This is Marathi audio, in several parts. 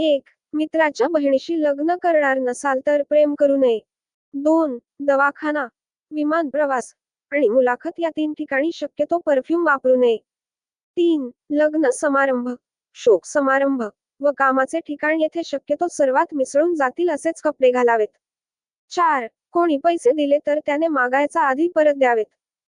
एक मित्राच्या बहिणीशी लग्न करणार नसाल तर प्रेम करू नये. दोन दवाखाना विमान प्रवास आणि मुलाखत या तीन ठिकाणी शक्यतो परफ्यूम वापरू नये. तीन लग्न समारंभ शोक समारंभ व कामाचे ठिकाण येथे शक्यतो सर्वात मिसळून जातील असेच कपडे घालावेत. चार कोणी पैसे दिले तर त्याने मागायचा आधी परत द्यावेत.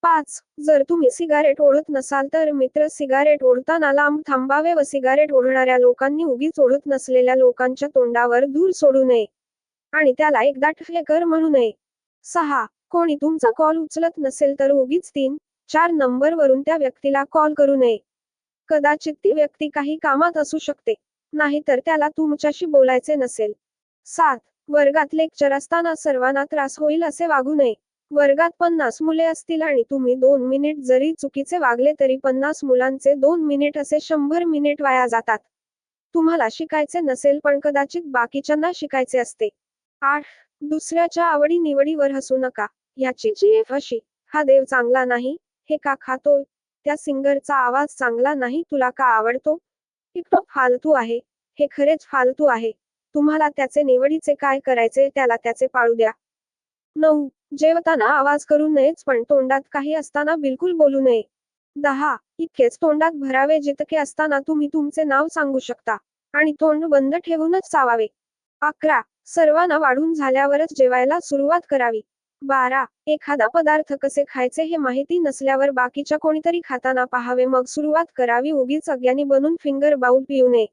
पाच. जर तुम्ही सिगारेट ओढत नसाल तर मित्र सिगारेट ओढताना लांब थांबावे व सिगारेट ओढणाऱ्या लोकांनी उगीच ओढत नसलेल्या लोकांच्या तोंडावर धूर सोडू नये. आणि त्याला एकदा कर म्हणू नये. सहा. कोणी तुमचा कॉल उचलत नसेल तर उगीच तीन चार नंबर वरून त्या व्यक्तीला कॉल करू नये. कदाचित ती व्यक्ती काही कामात असू शकते नाहीतर त्याला तुमच्याशी बोलायचे नसेल. सात. वर्गात लेक्चर असताना सर्वांना त्रास होईल असे वागू नये. वर्गात पन्नास मुले असतील आणि तुम्ही दोन मिनिट जरी चुकीचे वागले तरी पन्नास मुलांचे दोन मिनिट असे शंभर मिनिट वाया जातात. तुम्हाला शिकायचे नसेल पण कदाचित बाकीच्यांना शिकायचे असते. आठ. दुसऱ्याच्या आवडी निवडीवर हसू नका. याची जीएफ अशी हा देव चांगला नाही हे का खातोय? त्या सिंगरचा आवाज चांगला नाही तुला का आवडतो? टिकटॉक फालतू आहे. हे खरेच फालतू आहे. तुम्हाला त्याचे निवडीचे काय करायचे त्याला त्याचे पाळू द्या. नऊ. जेवताना आवाज करू नयेच पण तोंडात काही असताना बिलकुल बोलू नये. दहा. इतकेच तोंडात भरावे जितके असताना तुम्ही तुमचे नाव सांगू शकता आणि तोंड बंद ठेवूनच चावावे. अकरा. सर्वांना वाढून झाल्यावरच जेवायला सुरुवात करावी. बारा. एखादा पदार्थ कसे खायचे हे माहिती नसल्यावर बाकीच्या कोणीतरी खाताना पाहावे मग सुरुवात करावी उगीच अज्ञानी बनून फिंगर बाउल पिऊ नये.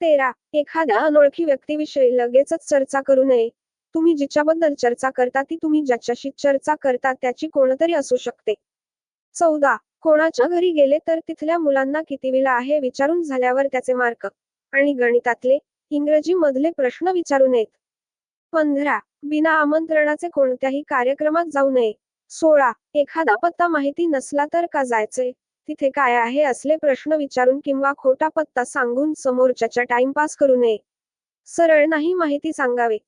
तेरा. एखाद्या अनोळखी व्यक्तीविषयी लगेचच चर्चा करू नये. तुम्ही जिच्याबद्दल चर्चा करता ती तुम्ही ज्याच्याशी चर्चा करता त्याची कोणतरी असू शकते. चौदा. कोणाच्या घरी गेले तर तिथल्या मुलांना कितवीला आहे विचारून झाल्यावर त्याचे मार्क. आणि गणितातले इंग्रजी मधले प्रश्न विचारू नयेत पंधरा. बिना आमंत्रणाचे कोणत्याही कार्यक्रमात जाऊ नये. सोळा. एखादा पत्ता माहिती नसला तर का जायचे? तिथे काय आहे असले प्रश्न विचारून किंवा खोटा पत्ता सांगून समोरच्याच्या टाइमपास करू नये. सरळ नाही माहिती सांगावे.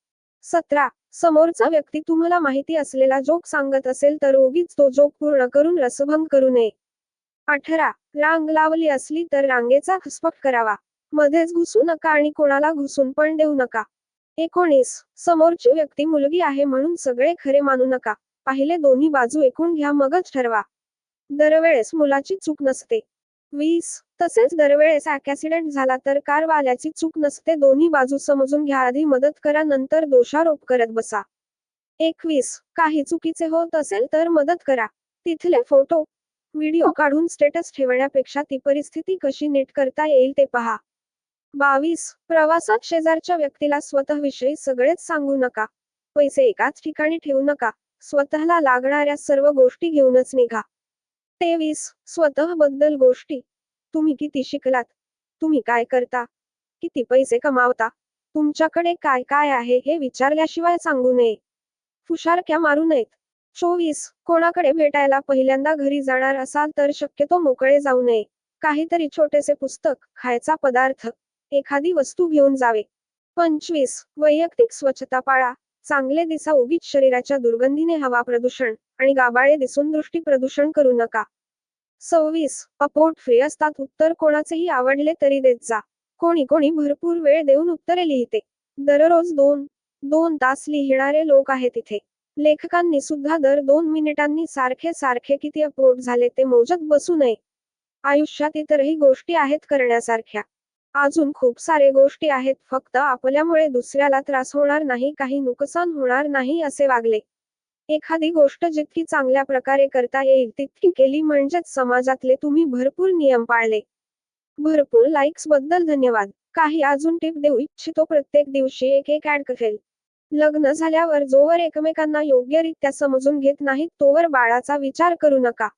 सतरा. समोरचा व्यक्ती तुम्हाला माहिती असलेला जोक सांगत असेल तर उगीच तो जोक पूर्ण करून रसभंग करू नये. अठरा. रांग लावली असली तर रांगेचा खसपट करावा. मध्येच घुसू नका आणि कोणाला घुसून पण देऊ नका. एकोणीस. समोरची व्यक्ती मुलगी आहे म्हणून सगळे खरे मानू नका. पहिले दोन्ही बाजू एकूण घ्या मगच ठरवा. दरवेळेस मुलाची चूक नसते. वीस तसेच दरवेळेस ऍक्सिडेंट झाला तर कारवाल्याची चूक नसते दोन्ही बाजू समजून घ्या. आधी मदत करा नंतर दोषारोप करत बसा. एकवीस. काही चुकीचे होत असेल तर मदत करा. तिथले फोटो व्हिडिओ काढून स्टेटस ठेवण्यापेक्षा ती परिस्थिती कशी नीट करता येईल ते पहा. बावीस. प्रवासात शेजारच्या व्यक्तीला स्वतःविषयी सगळेच सांगू नका. पैसे एकाच ठिकाणी ठेवू नका. स्वतःला लागणाऱ्या सर्व गोष्टी घेऊनच निघा. तेवीस स्वतःबद्दल गोष्टी. तुम्ही किती शिकलात? तुम्ही काय करता? किती पैसे कमावता? तुमच्याकडे काय काय आहे हे विचारल्याशिवाय सांगू नये. फुशारक्या मारू नयेत? चोवीस कोणाकडे भेटायला पहिल्यांदा घरी जाणार असाल तर शक्यतो मोकळे जाऊ नये. काहीतरी छोटेसे पुस्तक खायचा पदार्थ एखादी वस्तू घेऊन जावे. पंचवीस वैयक्तिक स्वच्छता पाळा. चांगले दिसा उगीच शरीराच्या दुर्गंधीने हवा प्रदूषण आणि गाबाळे दिसून दृष्टी प्रदूषण करू नका. सव्वीस. अपोट फ्री असतात उत्तर कोणाचेही आवडले तरी देत जा. कोणी कोणी भरपूर वेळ देऊन उत्तरे लिहिते. दररोज दोन दोन तास लिहिणारे लोक आहेत तिथे लेखकांनी सुद्धा दर दोन मिनिटांनी सारखे सारखे किती अपोट झाले ते मोजत बसू नये. आयुष्यात इतरही गोष्टी आहेत करण्यासारख्या. अजून खूप सारे गोष्टी आहेत फक्त आपल्यामुळे दुसऱ्याला त्रास होणार नाही काही नुकसान होणार नाही असे वागले. एखादी गोष्ट जितकी चांगल्या प्रकारे करता येईल तितकी केली म्हणजेच समाजातले तुम्ही भरपूर नियम पाळले. भरपूर लाईक्सबद्दल धन्यवाद. काही अजून टिप देऊ इच्छितो प्रत्येक दिवशी एक एक ऍड करेल. लग्न झाल्यावर जोवर एकमेकांना योग्यरित्या समजून घेत नाहीत तोवर बाळाचा विचार करू नका.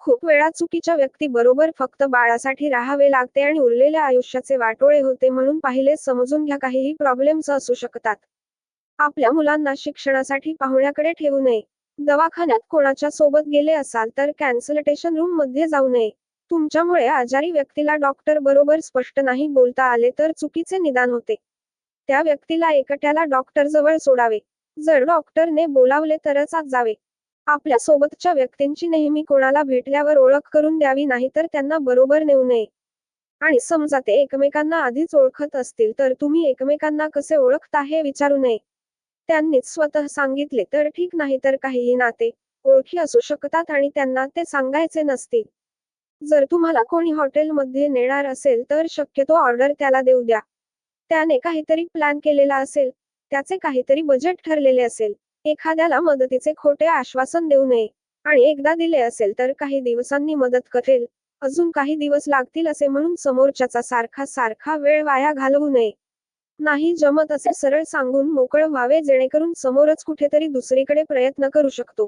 खूप वेळा चुकीच्या व्यक्ती बरोबर फक्त बाळासाठी राहावे लागते आणि उरलेल्या आयुष्याचे वाटोळे होते म्हणून पाहिले समजून घ्या काहीही प्रॉब्लेम्स असू शकतात. आपल्या मुलांना शिक्षणासाठी पाहुण्याकडे ठेवू नये. दवाखान्यात कोणाच्या सोबत गेले असाल तर कॅन्सलटेशन रूममध्ये जाऊ नये. तुमच्यामुळे आजारी व्यक्तीला डॉक्टर बरोबर स्पष्ट नाही बोलता आले तर चुकीचे निदान होते. त्या व्यक्तीला एकट्याला डॉक्टर जवळ सोडावे. जर डॉक्टरने बोलावले तरच आज जावे. आपल्या सोबतच्या व्यक्तींची नेहमी कोणाला भेटल्यावर ओळख करून द्यावी नाही तर त्यांना बरोबर नेऊ नये. आणि समजा ते एकमेकांना आधीच ओळखत असतील तर तुम्ही एकमेकांना कसे ओळखता हे विचारू नये. त्यांनीच स्वतः सांगितले तर ठीक नाही तर काहीही नाते ओळखी असू शकतात आणि त्यांना ते सांगायचे नसतील. जर तुम्हाला कोणी हॉटेलमध्ये नेणार असेल तर शक्यतो ऑर्डर त्याला देऊ द्या. त्याने काहीतरी प्लॅन केलेला असेल त्याचे काहीतरी बजेट ठरलेले असेल. एखाद्याला मदतीचे खोटे आश्वासन देऊ नये. आणि एकदा दिले असेल तर काही दिवसांनी मदत करेल. अजून काही दिवस लागतील असे म्हणून समोरच्याचा सारखा सारखा वेळ वाया घालवू नये. नाही जमत असे सरळ सांगून मोकळं व्हावे जेणेकरून समोरच कुठेतरी दुसरीकडे प्रयत्न करू शकतो.